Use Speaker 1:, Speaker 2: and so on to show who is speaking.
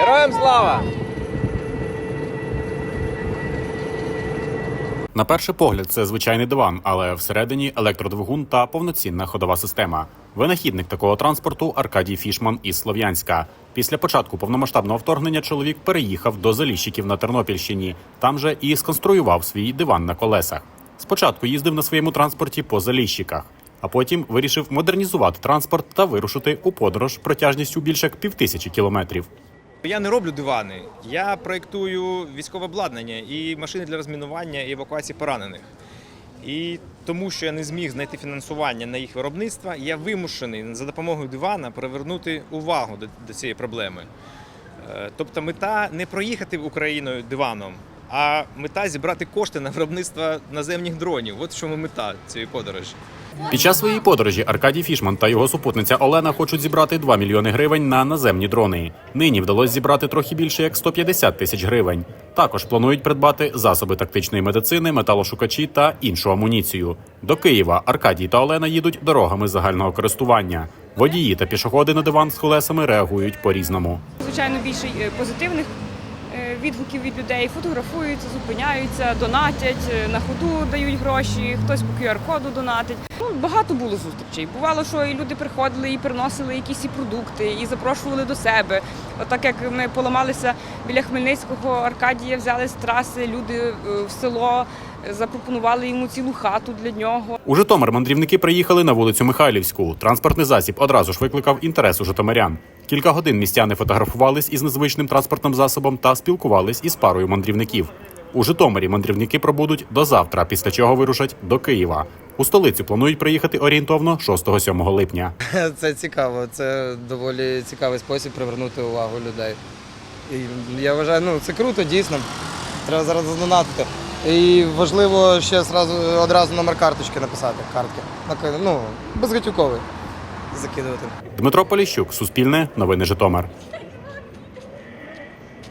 Speaker 1: Героям слава!
Speaker 2: На перший погляд, це звичайний диван, але всередині електродвигун та повноцінна ходова система. Винахідник такого транспорту Аркадій Фішман із Слов'янська. Після початку повномасштабного вторгнення чоловік переїхав до Заліщиків на Тернопільщині. Там же і сконструював свій диван на колесах. Спочатку їздив на своєму транспорті по Заліщиках, а потім вирішив модернізувати транспорт та вирушити у подорож протяжністю більше як півтисячі кілометрів.
Speaker 3: Я не роблю дивани. Я проєктую військове обладнання і машини для розмінування і евакуації поранених. І тому, що я не зміг знайти фінансування на їх виробництво, я вимушений за допомогою дивана привернути увагу до, до цієї проблеми. Е, Тобто мета не проїхати Україною диваном, а мета зібрати кошти на виробництво наземних дронів. От в чому мета цієї подорожі.
Speaker 2: Під час своєї подорожі Аркадій Фішман та його супутниця Олена хочуть зібрати 2 мільйони гривень на наземні дрони. Нині вдалося зібрати трохи більше як 150 тисяч гривень. Також планують придбати засоби тактичної медицини, металошукачі та іншу амуніцію. До Києва Аркадій та Олена їдуть дорогами загального користування. Водії та пішоходи на диван з колесами реагують по-різному.
Speaker 4: Звичайно, більше е, позитивних відгуків від людей. Фотографуються, зупиняються, донатять, е, на ходу дають гроші, хтось по QR-коду донатить. Ну, багато було зустрічей. Бувало, що і люди приходили і приносили якісь і продукти, і запрошували до себе. Отак як ми поламалися біля Хмельницького, Аркадія взяли з траси, люди е, в село е, запропонували йому цілу хату для нього.
Speaker 2: У Житомир мандрівники приїхали на вулицю Михайлівську. Транспортний засіб одразу ж викликав інтерес у житомирян. Кілька годин містяни фотографувались із незвичним транспортним засобом та спілкувались із парою мандрівників. У Житомирі мандрівники пробудуть до завтра, після чого вирушать до Києва. У столицю планують приїхати орієнтовно 6-7 липня.
Speaker 1: Це цікаво, це доволі цікавий спосіб привернути увагу людей. І я вважаю, ну це круто, дійсно. Треба зараз задонатити. І важливо ще зразу, одразу номер карточки написати, картки. На- Ну, безгатюковий закидувати.
Speaker 2: Дмитро Поліщук, Суспільне, Новини Житомир.